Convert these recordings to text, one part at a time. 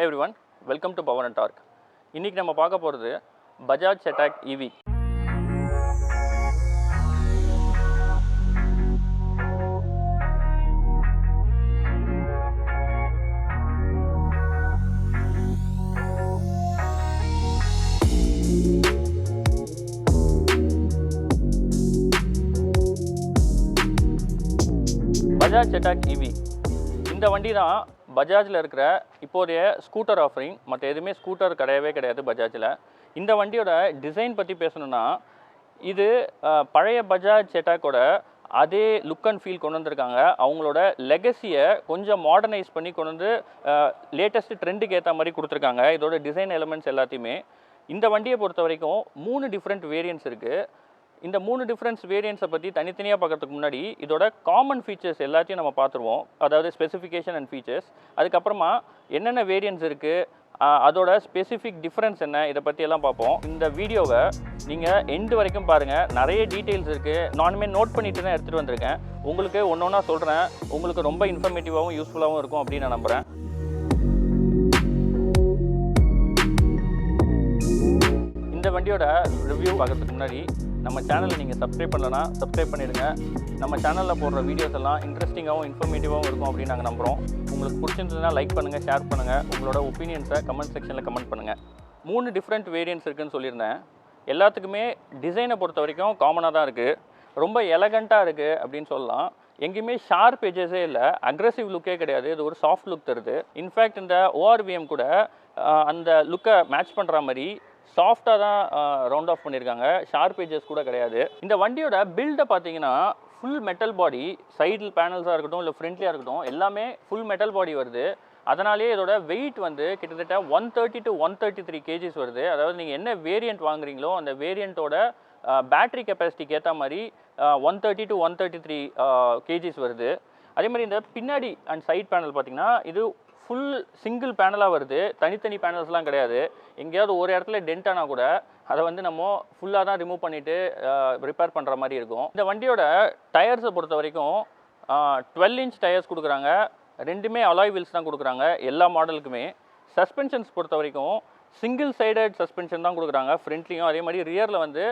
Hey everyone welcome to power and torque இன்றைக்கி நம்ம பார்க்க போகிறது பஜாஜ் செட்டாக் இவி பஜாஜ் செட்டாக் இவி இந்த வண்டி தான் பஜாஜில் இருக்கிற இப்போதைய ஸ்கூட்டர் ஆஃபரிங் மற்ற எதுவுமே ஸ்கூட்டர் கிடையவே கிடையாது பஜாஜில். இந்த வண்டியோட டிசைன் பற்றி பேசணும்னா இது பழைய பஜாஜ் செட்டாக்கோட அதே லுக் அண்ட் ஃபீல் கொண்டு வந்திருக்காங்க. அவங்களோட லெகசியை கொஞ்சம் மாடர்னைஸ் பண்ணி கொண்டு வந்து லேட்டஸ்ட் ட்ரெண்டுக்கு ஏற்ற மாதிரி கொடுத்துருக்காங்க. இதோட டிசைன் எலமெண்ட்ஸ் எல்லாத்தையுமே. இந்த வண்டியை பொறுத்த வரைக்கும் மூணு டிஃப்ரெண்ட் வேரியன்ட்ஸ் இருக்குது இந்த மூணு டிஃப்ரென்ஸ் வேரியன்ஸை பற்றி தனித்தனியாக பார்க்கறதுக்கு முன்னாடி இதோட காமன் ஃபீச்சர்ஸ் எல்லாத்தையும் நம்ம பார்த்துருவோம். அதாவது ஸ்பெசிஃபிகேஷன் அண்ட் ஃபீச்சர்ஸ் அதுக்கப்புறமா என்னென்ன வேரியன்ஸ் இருக்குது அதோட ஸ்பெசிஃபிக் டிஃப்ரென்ஸ் என்ன இதை பற்றி எல்லாம் பார்ப்போம். இந்த வீடியோவை நீங்கள் எண்டு வரைக்கும் பாருங்கள் நிறைய டீட்டெயில்ஸ் இருக்குது நானுமே நோட் பண்ணிட்டு தான் எடுத்துகிட்டு வந்திருக்கேன். உங்களுக்கு ஒன்று ஒன்றா சொல்கிறேன் உங்களுக்கு ரொம்ப இன்ஃபர்மேட்டிவாகவும் யூஸ்ஃபுல்லாகவும் இருக்கும் அப்படின்னு நான் நம்புகிறேன் இந்த வண்டியோட ரிவ்யூ பார்க்கறதுக்கு முன்னாடி நம்ம சேனலை நீங்கள் சப்ஸ்கிரைப் பண்ணலன்னா சப்ஸ்கிரைப் பண்ணிடுங்க. நம்ம சேனலில் போடுற வீடியோஸ் எல்லாம் இன்ட்ரெஸ்டிங்காகவும் இன்ஃபர்மேட்டிவாகவும் இருக்கும் அப்படின்னு நாங்கள் நம்புகிறோம் உங்களுக்கு பிடிச்சிருந்ததுன்னா லைக் பண்ணுங்கள் ஷேர் பண்ணுங்கள் உங்களோட ஒப்பீனியன்ஸை கமெண்ட் செக்ஷனில் கமெண்ட் பண்ணுங்கள் மூணு டிஃப்ரெண்ட் வேரியன்ஸ் இருக்குதுன்னு சொல்லியிருந்தேன். எல்லாத்துக்குமே டிசைனை பொறுத்த வரைக்கும் காமனாக தான் இருக்குது ரொம்ப எலகண்ட்டாக இருக்குது அப்படின்னு சொல்லலாம். எங்கேயுமே ஷார்ப் எஜஸே இல்லை. அக்ரஸிவ் லுக்கே கிடையாது. இது ஒரு சாஃப்ட் லுக் தருது. இன்ஃபேக்ட் இந்த ஓஆர்விஎம் கூட அந்த லுக்கை மேட்ச் பண்ணுற மாதிரி சாஃப்டாக தான் ரவுண்ட் ஆஃப் பண்ணியிருக்காங்க ஷார்ப் ஏஜஸ் கூட கிடையாது. இந்த வண்டியோட பில்டை பார்த்தீங்கன்னா ஃபுல் மெட்டல் பாடி சைடில் பேனல்ஸாக இருக்கட்டும் இல்லை ஃப்ரண்ட்லியாக இருக்கட்டும் எல்லாமே ஃபுல் மெட்டல் பாடி வருது. அதனாலேயே இதோட வெயிட் வந்து கிட்டத்தட்ட one thirty to one thirty three KGs வருது. அதாவது நீங்கள் என்ன வேரியண்ட் வாங்குறீங்களோ அந்த வேரியண்ட்டோட பேட்டரி கெப்பாசிட்டிக்கு ஏற்ற மாதிரி one thirty to one thirty three KGs வருது. அதே மாதிரி இந்த பின்னாடி அண்ட் சைட் பேனல் பார்த்தீங்கன்னா இது ஃபுல் சிங்கிள் பேனலாக வருது. தனித்தனி பேனல்ஸ்லாம் கிடையாது. எங்கேயாவது ஒரு இடத்துல டென்ட் ஆனால் கூட அதை வந்து நம்ம ஃபுல்லாக தான் ரிமூவ் பண்ணிவிட்டு ரிப்பேர் பண்ணுற மாதிரி இருக்கும். இந்த வண்டியோட டயர்ஸை பொறுத்த வரைக்கும் டுவெல் இன்ச் டயர்ஸ் கொடுக்குறாங்க. ரெண்டுமே அலாய் வீல்ஸ் தான் கொடுக்குறாங்க எல்லா மாடலுக்குமே சஸ்பென்ஷன்ஸ் பொறுத்த வரைக்கும் சிங்கிள் சைடட் சஸ்பென்ஷன் தான் கொடுக்குறாங்க. ஃப்ரண்ட்லேயும் அதே மாதிரி ரியரில் வந்து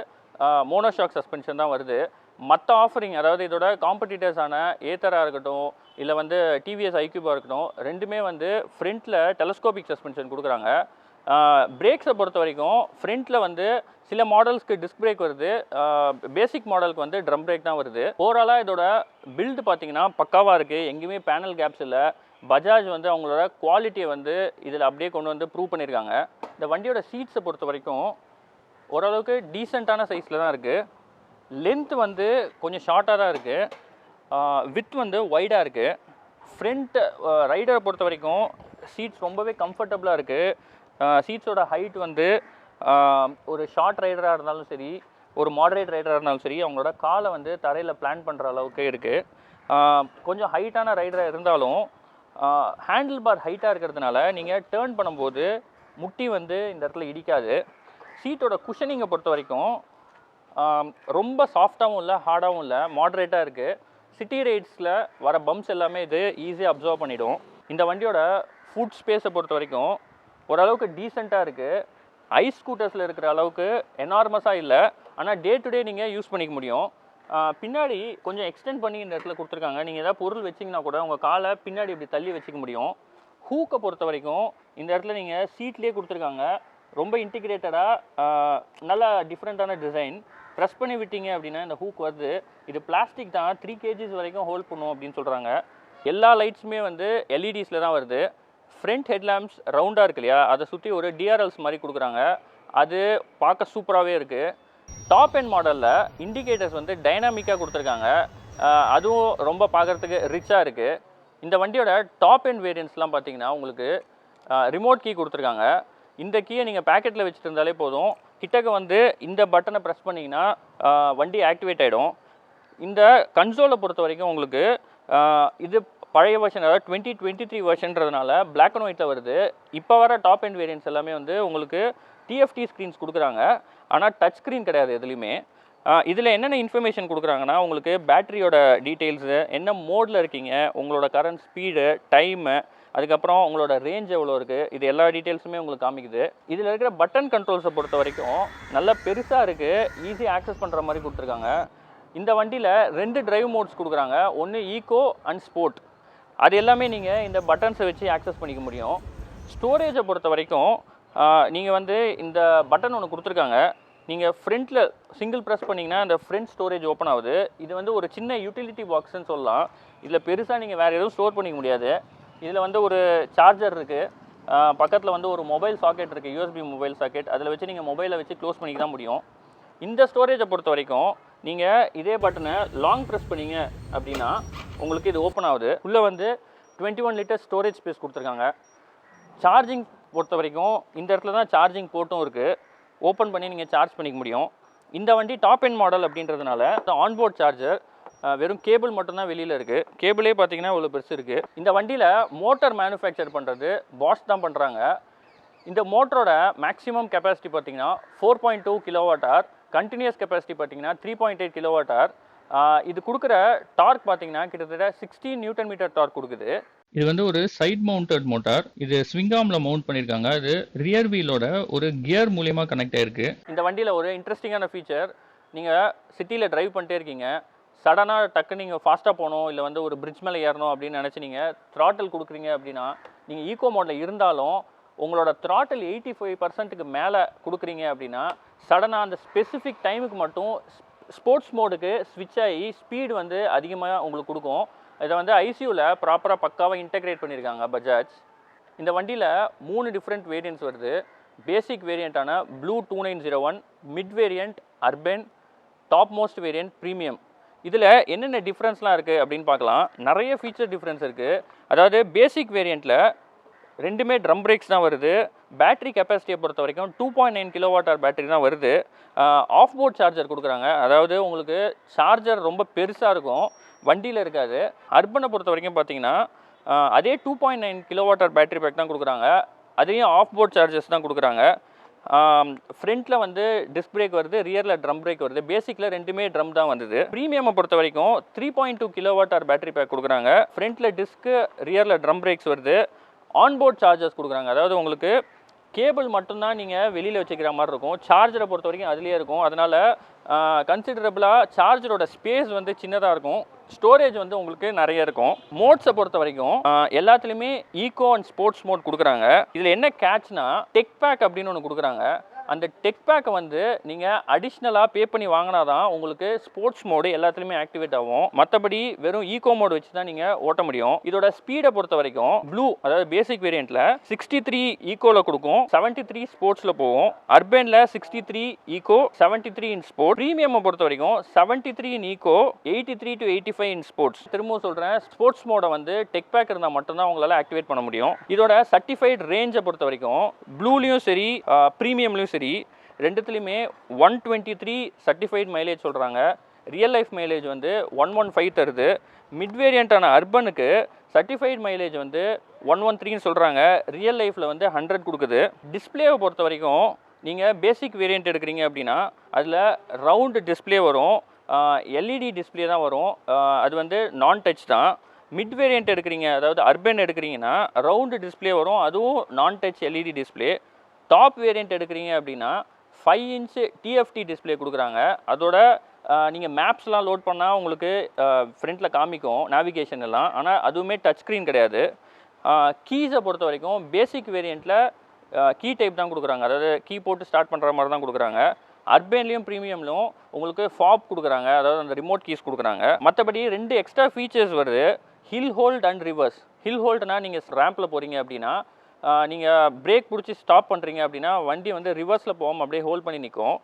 மோனோஷாக் சஸ்பென்ஷன் தான் வருது. மற்ற ஆஃபரிங் அதாவது இதோட காம்படிட்டர்ஸான ஏத்தராக இருக்கட்டும் இல்லை வந்து டிவிஎஸ் ஐக்யூபாக இருக்கட்டும் ரெண்டுமே வந்து ஃப்ரண்ட்டில் டெலஸ்கோபிக் சஸ்பென்ஷன் கொடுக்குறாங்க. பிரேக்ஸை பொறுத்த வரைக்கும் ஃப்ரண்ட்டில் வந்து சில மாடல்ஸ்க்கு டிஸ்க் பிரேக் வருது. பேசிக் மாடலுக்கு வந்து ட்ரம் பிரேக் தான் வருது. ஓவராலாக இதோட பில்டு பார்த்தீங்கன்னா பக்காவாக இருக்குது எங்கேயுமே பேனல் கேப்ஸ் இல்லை. பஜாஜ் வந்து அவங்களோட குவாலிட்டியை வந்து இதில் அப்படியே கொண்டு வந்து ப்ரூவ் பண்ணியிருக்காங்க இந்த வண்டியோட சீட்ஸை பொறுத்த வரைக்கும் ஓரளவுக்கு டீசெண்டான சைஸில் தான் இருக்குது லென்த் வந்து கொஞ்சம் ஷார்ட்டாக தான் இருக்குது வித் வந்து ஒய்டாக இருக்குது ஃப்ரண்ட் ரைடரை பொறுத்த வரைக்கும் சீட்ஸ் ரொம்பவே கம்ஃபர்டபுளாக இருக்குது சீட்ஸோட ஹைட் வந்து ஒரு ஷார்ட் ரைடராக இருந்தாலும் சரி ஒரு மாடரேட் ரைடராக இருந்தாலும் சரி அவங்களோட காலை வந்து தரையில் பிளான் பண்ணுற அளவுக்கு இருக்குது கொஞ்சம் ஹைட்டான ரைடராக இருந்தாலும் ஹேண்டில் பார் ஹைட்டாக இருக்கிறதுனால நீங்கள் டேர்ன் பண்ணும்போது முட்டி வந்து இந்த இடத்துல இடிக்காது. சீட்டோட குஷனிங்கை பொறுத்த வரைக்கும் ரொம்ப சாஃப்டாகவும் இல்லை ஹார்டாகவும் இல்லை மாட்ரேட்டாக இருக்குது சிட்டி ரைட்ஸில் வர பம்ப்ஸ் எல்லாமே இது ஈஸியாக அப்சர்வ் பண்ணிவிடும் இந்த வண்டியோட ஃபுட் ஸ்பேஸை பொறுத்த வரைக்கும் ஓரளவுக்கு டீசெண்டாக இருக்குது ஐஸ் ஸ்கூட்டர்ஸில் இருக்கிற அளவுக்கு எனார்மஸாக இல்லை. ஆனால் டே டு டே நீங்கள் யூஸ் பண்ணிக்க முடியும். பின்னாடி கொஞ்சம் எக்ஸ்டெண்ட் பண்ணி இந்த இடத்துல கொடுத்துருக்காங்க. நீங்கள் ஏதாவது பொருள் வச்சிங்கன்னா கூட உங்கள் காலை பின்னாடி இப்படி தள்ளி வச்சுக்க முடியும். ஹூக்கை பொறுத்த வரைக்கும் இந்த இடத்துல நீங்கள் சீட்லேயே கொடுத்துருக்காங்க. ரொம்ப இன்டிகிரேட்டடாக நல்ல டிஃப்ரெண்ட்டான டிசைன் ப்ரெஸ் பண்ணி விட்டீங்க அப்படின்னா இந்த ஹூக் வருது இது பிளாஸ்டிக் தான் த்ரீ கேஜிஸ் வரைக்கும் ஹோல்ட் பண்ணும் அப்படின்னு சொல்கிறாங்க எல்லா லைட்ஸுமே வந்து எல்இடிஸில் தான் வருது. ஃப்ரண்ட் ஹெட்லாம்ப்ஸ் ரவுண்டாக இருக்கு இல்லையா? அதை சுற்றி ஒரு டிஆர்எல்ஸ் மாதிரி கொடுக்குறாங்க. அது பார்க்க சூப்பராகவே இருக்குது டாப் எண்ட் மாடலில் இண்டிகேட்டர்ஸ் வந்து டைனாமிக்காக கொடுத்துருக்காங்க. அதுவும் ரொம்ப பார்க்குறதுக்கு ரிச்சாக இருக்குது இந்த வண்டியோட டாப் எண்ட் வேரியன்ட்ஸ்லாம் பார்த்தீங்கன்னா உங்களுக்கு ரிமோட் கீ கொடுத்துருக்காங்க. இந்த கீயை நீங்கள் பேக்கெட்டில் வச்சுட்டு இருந்தாலே போதும். கிட்டக்க வந்து இந்த பட்டனை ப்ரெஸ் பண்ணிங்கன்னா வண்டி ஆக்டிவேட் ஆகிடும் இந்த கன்சோலை பொறுத்த வரைக்கும் உங்களுக்கு இது பழைய வெர்ஷன் அதாவது டுவெண்ட்டி டுவெண்ட்டி த்ரீ வெர்ஷன்றதுனால பிளாக் அண்ட் ஒயிட்டில் வருது. இப்போ வர டாப் அண்ட் வேரியன்ஸ் எல்லாமே வந்து உங்களுக்கு டிஎஃப்டி ஸ்க்ரீன்ஸ் கொடுக்குறாங்க. ஆனால் டச் ஸ்க்ரீன் கிடையாது எதுலேயுமே. இதில் என்னென்ன இன்ஃபர்மேஷன் கொடுக்குறாங்கன்னா உங்களுக்கு பேட்டரியோட டீட்டெயில்ஸு என்ன மோடில் இருக்கீங்க உங்களோட கரண்ட் ஸ்பீடு டைமு அதுக்கப்புறம் உங்களோட ரேஞ்ச் எவ்வளோ இருக்குது இது எல்லா டீட்டெயில்ஸுமே உங்களுக்கு காமிக்குது. இதில் இருக்கிற பட்டன் கண்ட்ரோல்ஸை பொறுத்த வரைக்கும் நல்லா பெருசாக இருக்குது ஈஸியாக ஆக்சஸ் பண்ணுற மாதிரி கொடுத்துருக்காங்க. இந்த வண்டியில் ரெண்டு டிரைவ் மோட்ஸ் கொடுக்குறாங்க. ஒன்று ஈகோ அண்ட் ஸ்போர்ட் அது எல்லாமே நீங்கள் இந்த பட்டன்ஸை வச்சு ஆக்சஸ் பண்ணிக்க முடியும். ஸ்டோரேஜை பொறுத்த வரைக்கும் நீங்கள் வந்து இந்த பட்டன் ஒன்று கொடுத்துருக்காங்க. நீங்கள் ஃப்ரண்ட்டில் சிங்கிள் ப்ரெஸ் பண்ணிங்கன்னா அந்த ஃப்ரண்ட் ஸ்டோரேஜ் ஓப்பன் ஆகுது. இது வந்து ஒரு சின்ன யூட்டிலிட்டி பாக்ஸ்ன்னு சொல்லலாம். இதில் பெருசாக நீங்கள் வேறு எதுவும் ஸ்டோர் பண்ணிக்க முடியாது. இதில் வந்து ஒரு சார்ஜர் இருக்குது பக்கத்தில் வந்து ஒரு மொபைல் சாக்கெட் இருக்குது யூஎஸ்பி மொபைல் சாக்கெட் அதில் வச்சு நீங்கள் மொபைலை வச்சு க்ளோஸ் பண்ணிக்க தான் முடியும். இந்த ஸ்டோரேஜை பொறுத்த வரைக்கும் நீங்கள் இதே பட்டனை லாங் ப்ரெஸ் பண்ணீங்க அப்படின்னா உங்களுக்கு இது ஓப்பன் ஆகுது. உள்ளே வந்து twenty one litre storage space கொடுத்துருக்காங்க. சார்ஜிங் பொறுத்த வரைக்கும் இந்த இடத்துல தான் சார்ஜிங் போர்ட்டும் இருக்குது ஓப்பன் பண்ணி நீங்கள் சார்ஜ் பண்ணிக்க முடியும். இந்த வண்டி டாப் எண்ட் மாடல் அப்படின்றதுனால ஆன்போர்ட் சார்ஜர் வெறும் கேபிள் மட்டும்தான் வெளியில் இருக்குது கேபிளே பார்த்தீங்கன்னா இவ்வளோ பெருசு இருக்குது இந்த வண்டியில் மோட்டார் மேனுஃபேக்சர் பண்ணுறது பாஷ் தான் பண்ணுறாங்க இந்த மோட்டரோட மேக்ஸிமம் கெப்பாசிட்டி பார்த்தீங்கன்னா four point two kilowatt hour continuous capacity பார்த்தீங்கன்னா three point eight kilowatt hour இது கொடுக்குற டார்க் பார்த்தீங்கன்னா கிட்டத்தட்ட சிக்ஸ்டீன் நியூட்டன் மீட்டர் டார்க் கொடுக்குது. இது வந்து ஒரு சைட் மவுண்டட் மோட்டார் இது ஸ்விங்காமில் மவுண்ட் பண்ணியிருக்காங்க இது ரியர் வீலோட ஒரு கியர் மூலியமா கனெக்ட் ஆயிருக்கு. இந்த வண்டியில் ஒரு இன்ட்ரெஸ்டிங்கான ஃபீச்சர் நீங்கள் சிட்டியில் டிரைவ் பண்ணிட்டே இருக்கீங்க. சடனாக டக்கு நீங்கள் ஃபாஸ்ட்டாக போகணும் இல்லை வந்து ஒரு பிரிட்ஜ் மேலே ஏறணும் அப்படின்னு நினச்சி நீங்கள் த்ராட்டில் கொடுக்குறீங்க அப்படின்னா நீங்கள் ஈகோ மோடில் இருந்தாலும் உங்களோட த்ராட்டில் எயிட்டி ஃபைவ் பர்சன்ட்டுக்கு மேலே கொடுக்குறீங்க அப்படின்னா சடனாக அந்த ஸ்பெசிஃபிக் டைமுக்கு மட்டும் ஸ்போர்ட்ஸ் மோடுக்கு ஸ்விட்ச் ஆகி ஸ்பீடு வந்து அதிகமாக உங்களுக்கு கொடுக்கும். இதை வந்து ஐசியூவில் ப்ராப்பராக பக்காவாக இன்டெகிரேட் பண்ணியிருக்காங்க பஜாஜ். இந்த வண்டியில் மூணு டிஃப்ரெண்ட் வேரியன்ட்ஸ் வருது. Basic வேரியண்ட்டான blue two nine zero one mid variant urban top most variant premium இதில் என்னென்ன டிஃப்ரென்ஸ்லாம் இருக்குது அப்படின்னு பார்க்கலாம். நிறைய ஃபீச்சர் டிஃப்ரென்ஸ் இருக்குது அதாவது பேசிக் வேரியண்ட்டில் ரெண்டுமே ட்ரம் பிரேக்ஸ் தான் வருது. பேட்டரி கெப்பாசிட்டியை பொறுத்த வரைக்கும் two point nine kilo watt hour battery தான் வருது. ஆஃப் போர்ட் சார்ஜர் கொடுக்குறாங்க. அதாவது உங்களுக்கு சார்ஜர் ரொம்ப பெருசாக இருக்கும். வண்டியில் இருக்காது. அர்பனை பொறுத்த வரைக்கும் பார்த்தீங்கன்னா அதே two point nine kilo watt hour battery pack தான் கொடுக்குறாங்க. அதையும் ஆஃப் போர்ட் சார்ஜஸ் தான் கொடுக்குறாங்க. ஃப்ரண்ட்டில் வந்து டிஸ்க் பிரேக் வருது ரியரில் ட்ரம் பிரேக் வருது. பேசிக்கில் ரெண்டுமே ட்ரம் தான் வந்தது. ப்ரீமியமை பொறுத்த வரைக்கும் three point two kilo watt hour battery pack கொடுக்குறாங்க. ஃப்ரண்ட்டில் டிஸ்க்கு ரியரில் ட்ரம் பிரேக்ஸ் வருது. ஆன்போர்ட் சார்ஜர்ஸ் கொடுக்குறாங்க. அதாவது உங்களுக்கு கேபிள் மட்டும்தான் நீங்கள் வெளியில் வச்சுக்கிற மாதிரி இருக்கும். சார்ஜரை பொறுத்த வரைக்கும் அதுலேயே இருக்கும். அதனால் கன்சிடரபுளாக சார்ஜரோட ஸ்பேஸ் வந்து சின்னதாக இருக்கும். ஸ்டோரேஜ் வந்து உங்களுக்கு நிறைய இருக்கும். மோட்ஸை பொறுத்த வரைக்கும் எல்லாத்துலேயுமே ஈகோ அண்ட் ஸ்போர்ட்ஸ் மோட் கொடுக்குறாங்க. இதில் என்ன கேட்ச்னா டெக் பேக் அப்படின்னு ஒன்று கொடுக்குறாங்க. அந்த டெக் பேக்கை வந்து நீங்கள் அடிஷ்னலாக பே பண்ணி வாங்கினா தான் உங்களுக்கு ஸ்போர்ட்ஸ் மோடு எல்லாத்துலேயுமே ஆக்டிவேட் ஆகும். மற்றபடி வெறும் ஈகோ மோடு வச்சு தான் நீங்கள் ஓட்ட முடியும். இதோட ஸ்பீடை பொறுத்த வரைக்கும் ப்ளூ அதாவது பேசிக் வேரியண்ட்டில் சிக்ஸ்டி த்ரீ ஈகோவில் கொடுக்கும் செவன்ட்டி த்ரீ ஸ்போர்ட்ஸில் போகும். அர்பனில் sixty three eco seventy three in sport premium பொறுத்த வரைக்கும் seventy three in eco eighty three to eighty five in sports திரும்பவும் சொல்கிறேன் ஸ்போர்ட்ஸ் மோடை வந்து டெக் பேக் இருந்தால் மட்டும்தான் உங்களால் ஆக்டிவேட் பண்ண முடியும். இதோட சர்டிஃபைட் ரேஞ்சை பொறுத்த வரைக்கும் ப்ளூலையும் சரி ப்ரீமியம்லையும் சரி ரெண்டுத்துலேயுமே one twenty three certified mileage சொல்கிறாங்க ரியல் லைஃப் மைலேஜ் வந்து ஒன் ஒன் ஃபைவ் தருது. மிட் வேரியண்ட்டான அர்பனுக்கு சர்டிஃபைட் மைலேஜ் வந்து ஒன் ஒன் த்ரீன்னு சொல்கிறாங்க ரியல் லைஃப்பில் வந்து ஹண்ட்ரட் கொடுக்குது. டிஸ்பிளேவை பொறுத்த வரைக்கும் நீங்கள் பேசிக் வேரியண்ட் எடுக்கிறீங்க அப்படின்னா அதில் ரவுண்டு டிஸ்பிளே வரும். எல்இடி டிஸ்பிளே தான் வரும். அது வந்து நான் டச் தான். மிட் வேரியண்ட் எடுக்கிறீங்க அதாவது அர்பன் எடுக்கிறீங்கன்னா ரவுண்டு டிஸ்பிளே வரும். அதுவும் நான் touch LED display top variant எடுக்கிறீங்க அப்படின்னா ஃபைவ் இன்ச்சு டிஎஃப்டி டிஸ்பிளே கொடுக்குறாங்க. அதோட நீங்கள் மேப்ஸ்லாம் லோட் பண்ணால் உங்களுக்கு ஃப்ரண்ட்டில் காமிக்கும் நேவிகேஷன் எல்லாம். ஆனால் அதுவுமே டச் ஸ்க்ரீன் கிடையாது. கீஸை பொறுத்த வரைக்கும் பேசிக் வேரியண்ட்டில் கீ டைப் தான் கொடுக்குறாங்க. அதாவது கீ போட்டு ஸ்டார்ட் பண்ணுற மாதிரி தான் கொடுக்குறாங்க. அர்பேன்லேயும் ப்ரீமியம்லையும் உங்களுக்கு ஃபாப் கொடுக்குறாங்க. அதாவது அந்த ரிமோட் கீஸ் கொடுக்குறாங்க. மற்றபடி ரெண்டு எக்ஸ்ட்ரா ஃபீச்சர்ஸ் வருது. Hill hold and reverse hill ஹோல்ட்னா நீங்கள் ரேம்பில் போகிறீங்க அப்படின்னா நீங்கள் பிரேக் பிடிச்சி ஸ்டாப் பண்ணுறீங்க அப்படின்னா வண்டி வந்து ரிவர்ஸில் போகாமல் அப்படியே ஹோல்ட் பண்ணி நிற்கும்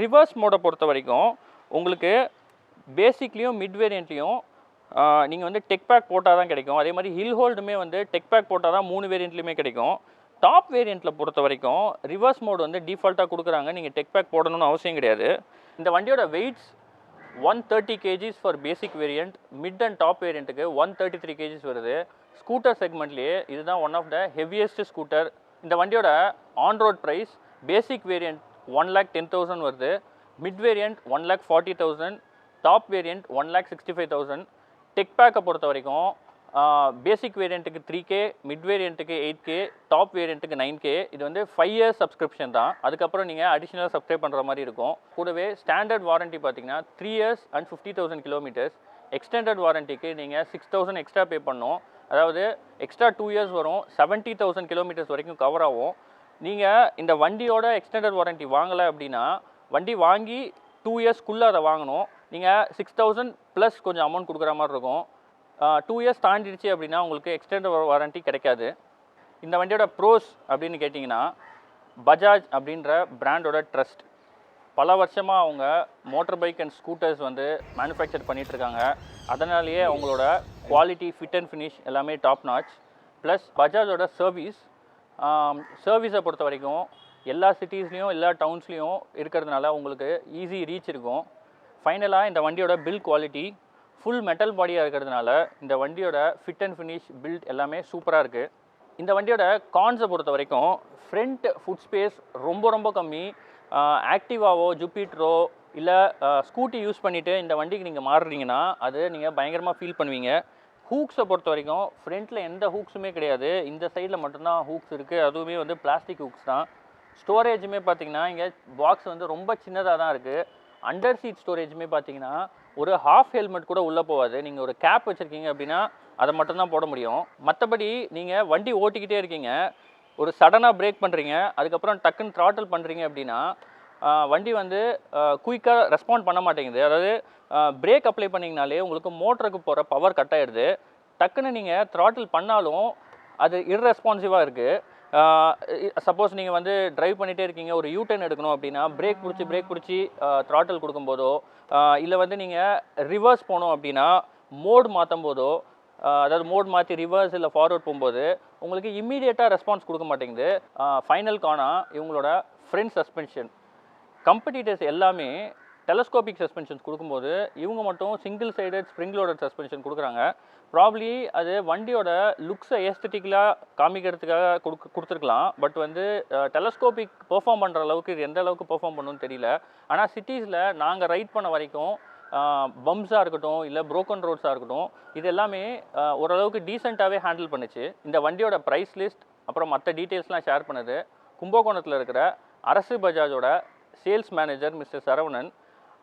ரிவர்ஸ் மோடை பொறுத்த வரைக்கும் உங்களுக்கு பேசிக்லேயும் மிட் வேரியண்ட்லேயும் நீங்கள் வந்து டெக் பேக் போட்டால் தான் கிடைக்கும். அதே மாதிரி ஹில் ஹோல்டுமே வந்து டெக் பேக் போட்டால் தான் மூணு வேரியண்ட்லையுமே கிடைக்கும். டாப் வேரியண்ட்டில் பொறுத்த வரைக்கும் ரிவர்ஸ் மோடு வந்து டிஃபால்ட்டாக கொடுக்குறாங்க. நீங்கள் டெக் பேக் போடணும்னு அவசியம் கிடையாது. இந்த வண்டியோட weights one thirty KGs for basic variant mid and top வேரியண்ட்டுக்கு one thirty three KGs வருது. ஸ்கூட்டர் செக்மெண்ட்லேயே இதுதான் one of the heaviest scooter இந்த வண்டியோட on road price basic variant one lakh ten thousand வருது. Mid variant one lakh forty thousand top variant one lakh sixty five thousand tech பேக்கை பொறுத்த வரைக்கும் basic வேரியண்ட்டுக்கு த்ரீ கே மிட் வேரியண்ட்டுக்கு eight K top வேரியண்ட்டுக்கு nine K இது வந்து five years subscription தான். அதுக்கப்புறம் நீங்கள் அடிஷ்னலாக சப்ஸ்கிரைப் பண்ணுற மாதிரி இருக்கும். கூடவே ஸ்டாண்டர்ட் வாரண்ட்டி பார்த்தீங்கன்னா three years and fifty thousand kilometres extended வாரண்டிக்கு நீங்கள் சிக்ஸ் தௌசண்ட் எக்ஸ்ட்ரா பே பண்ணணும். அதாவது எக்ஸ்ட்ரா டூ இயர்ஸ் வரும் செவன்ட்டி தௌசண்ட் கிலோமீட்டர்ஸ் வரைக்கும் கவர் ஆகும். நீங்கள் இந்த வண்டியோட எக்ஸ்டெண்டட் வாரண்ட்டி வாங்கலை அப்படின்னா வண்டி வாங்கி டூ இயர்ஸ்க்குள்ளே அதை வாங்கணும். நீங்கள் சிக்ஸ் தௌசண்ட் ப்ளஸ் கொஞ்சம் அமௌண்ட் கொடுக்குற மாதிரி இருக்கும். டூ இயர்ஸ் தாண்டிடுச்சு அப்படின்னா உங்களுக்கு எக்ஸ்டெண்டட் வாரண்ட்டி கிடைக்காது. இந்த வண்டியோட ப்ரோஸ் அப்படின்னு கேட்டிங்கன்னா பஜாஜ் அப்படின்ற பிராண்டோட ட்ரஸ்ட் பல வருஷமாக அவங்க மோட்டர் பைக் அண்ட் ஸ்கூட்டர்ஸ் வந்து மேனுஃபேக்சர் பண்ணிகிட்டு இருக்காங்க அதனாலேயே அவங்களோட குவாலிட்டி ஃபிட் அண்ட் ஃபினிஷ் எல்லாமே டாப் நாச் ப்ளஸ் பஜாஜோட சர்வீஸ் சர்வீஸை பொறுத்த வரைக்கும் எல்லா சிட்டிஸ்லேயும் எல்லா டவுன்ஸ்லேயும் இருக்கிறதுனால உங்களுக்கு ஈஸி ரீச் இருக்கும். ஃபைனலாக இந்த வண்டியோட பில் குவாலிட்டி ஃபுல் மெட்டல் பாடியாக இருக்கிறதுனால இந்த வண்டியோட ஃபிட் அண்ட் ஃபினிஷ் பில்ட் எல்லாமே சூப்பராக இருக்குது இந்த வண்டியோட கான்ஸை பொறுத்த வரைக்கும் ஃப்ரண்ட் ஃபுட் ஸ்பேஸ் ரொம்ப ரொம்ப கம்மி. ஆக்டிவாவோ ஜூபிட்ரோ இல்லை ஸ்கூட்டி யூஸ் பண்ணிவிட்டு இந்த வண்டிக்கு நீங்கள் மாறுறீங்கன்னா அது நீங்கள் பயங்கரமாக ஃபீல் பண்ணுவீங்க. ஹூக்ஸை பொறுத்த வரைக்கும் ஃப்ரண்ட்டில் எந்த ஹூக்ஸுமே கிடையாது. இந்த சைடில் மட்டும்தான் ஹூக்ஸ் இருக்குது அதுவுமே வந்து பிளாஸ்டிக் ஹூக்ஸ் தான். ஸ்டோரேஜுமே பார்த்தீங்கன்னா இங்கே பாக்ஸ் வந்து ரொம்ப சின்னதாக தான் இருக்குது அண்டர் சீட் ஸ்டோரேஜுமே பார்த்தீங்கன்னா ஒரு ஹாஃப் ஹெல்மெட் கூட உள்ளே போகாது. நீங்கள் ஒரு கேப் வச்சுருக்கீங்க அப்படின்னா அதை மட்டும்தான் போட முடியும். மற்றபடி நீங்கள் வண்டி ஓட்டிக்கிட்டே இருக்கீங்க. ஒரு சடனாக பிரேக் பண்ணுறீங்க அதுக்கப்புறம் டக்குன்னு த்ராட்டில் பண்ணுறீங்க அப்படின்னா வண்டி வந்து குயிக்காக ரெஸ்பாண்ட் பண்ண மாட்டேங்குது. அதாவது பிரேக் அப்ளை பண்ணிங்கனாலே உங்களுக்கு மோட்டருக்கு போகிற பவர் கட் ஆயிடுது. டக்குன்னு நீங்கள் த்ராட்டில் பண்ணாலும் அது இர்ரெஸ்பான்சிவாக இருக்குது சப்போஸ் நீங்கள் வந்து ட்ரைவ் பண்ணிகிட்டே இருக்கீங்க ஒரு யூ டர்ன் எடுக்கணும் அப்படின்னா பிரேக் பிடிச்சி பிரேக் பிடிச்சி த்ராட்டில் கொடுக்கும்போதோ இல்லை வந்து நீங்கள் ரிவர்ஸ் போகணும் அப்படின்னா மோடு மாற்றும் போதோ அதாவது மோட் மாற்றி ரிவர்ஸ் இல்லை ஃபார்வர்ட் போகும்போது உங்களுக்கு இம்மீடியட்டாக ரெஸ்பான்ஸ் கொடுக்க மாட்டேங்குது. ஃபைனல் காணா இவங்களோட ஃப்ரண்ட் சஸ்பென்ஷன் கம்படிட்டர்ஸ் எல்லாமே டெலஸ்கோபிக் சஸ்பென்ஷன்ஸ் கொடுக்கும்போது இவங்க மட்டும் single sided spring loaded suspension கொடுக்குறாங்க. ப்ராப்ளி அது வண்டியோட லுக்ஸை ஏஸ்தட்டிக்கலாக காமிக்கிறதுக்காக கொடுக்க கொடுத்துருக்கலாம். பட் வந்து டெலஸ்கோபிக் பெர்ஃபார்ம் பண்ணுற அளவுக்கு இது எந்த அளவுக்கு பெர்ஃபார்ம் பண்ணுன்னு தெரியல. ஆனால் சிட்டிஸில் நாங்கள் ரைட் பண்ண வரைக்கும் பம்ப்ஸாக இருக்கட்டும் இல்லை ப்ரோக்கன் ரோட்ஸாக இருக்கட்டும் இது எல்லாமே ஓரளவுக்கு டீசெண்டாகவே ஹேண்டில் பண்ணுச்சு. இந்த வண்டியோட ப்ரைஸ் லிஸ்ட் அப்புறம் மற்ற டீட்டெயில்ஸ்லாம் ஷேர் பண்ணது கும்பகோணத்தில் இருக்கிற அரசு பஜாஜோட சேல்ஸ் மேனேஜர் மிஸ்டர் சரவணன்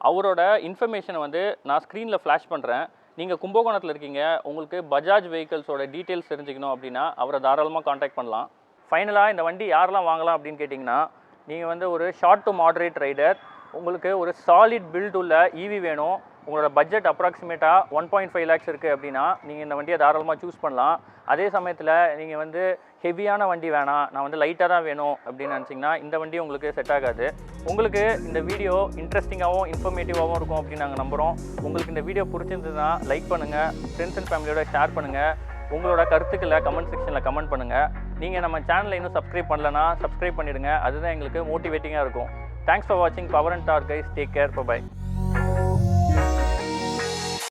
அவரோட இன்ஃபர்மேஷனை வந்து நான் ஸ்க்ரீனில் ஃப்ளாஷ் பண்ணுறேன் நீங்கள் கும்பகோணத்தில் இருக்கீங்க உங்களுக்கு பஜாஜ் வெஹிக்கல்ஸோட டீட்டெயில்ஸ் தெரிஞ்சுக்கணும் அப்படின்னா அவரை தாராளமாக காண்டாக்ட் பண்ணலாம். ஃபைனலாக இந்த வண்டி யாரெல்லாம் வாங்கலாம் அப்படின்னு கேட்டிங்கன்னா நீங்கள் வந்து ஒரு ஷார்ட் டு மாடரேட் ரைடர் உங்களுக்கு ஒரு சாலிட் பில்ட் உள்ள ஈவி வேணும். உங்களோட பட்ஜெட் அப்ராக்சிமேட்டாக ஒன் பாயிண்ட் ஃபைவ் லேக்ஸ் இருக்குது அப்படின்னா நீங்கள் இந்த வண்டியை தாராளமாக சூஸ் பண்ணலாம். அதே சமயத்தில் நீங்கள் வந்து ஹெவியான வண்டி வேணாம். நான் வந்து லைட்டாக தான் வேணும் அப்படின்னு நினச்சிங்கன்னா இந்த வண்டி உங்களுக்கு செட் ஆகாது. உங்களுக்கு இந்த வீடியோ இன்ட்ரெஸ்டிங்காகவும் இன்ஃபர்மேட்டிவாகவும் இருக்கும் அப்படின்னு நாங்கள் நம்புகிறோம் உங்களுக்கு இந்த வீடியோ பிடிச்சிருந்ததுன்னா லைக் பண்ணுங்கள் ஃப்ரெண்ட்ஸ் அண்ட் ஃபேமிலியோட ஷேர் பண்ணுங்கள் உங்களோட கருத்துக்களை கமெண்ட் செக்ஷனில் கமெண்ட் பண்ணுங்கள் நீங்கள் நம்ம சேனலை இன்னும் சப்ஸ்கிரைப் பண்ணலன்னா சப்ஸ்கிரைப் பண்ணிவிடுங்க அதுதான் எங்களுக்கு மோட்டிவேட்டிங்காக இருக்கும். Thanks for watching Power and Power guys. Take care. Bye bye.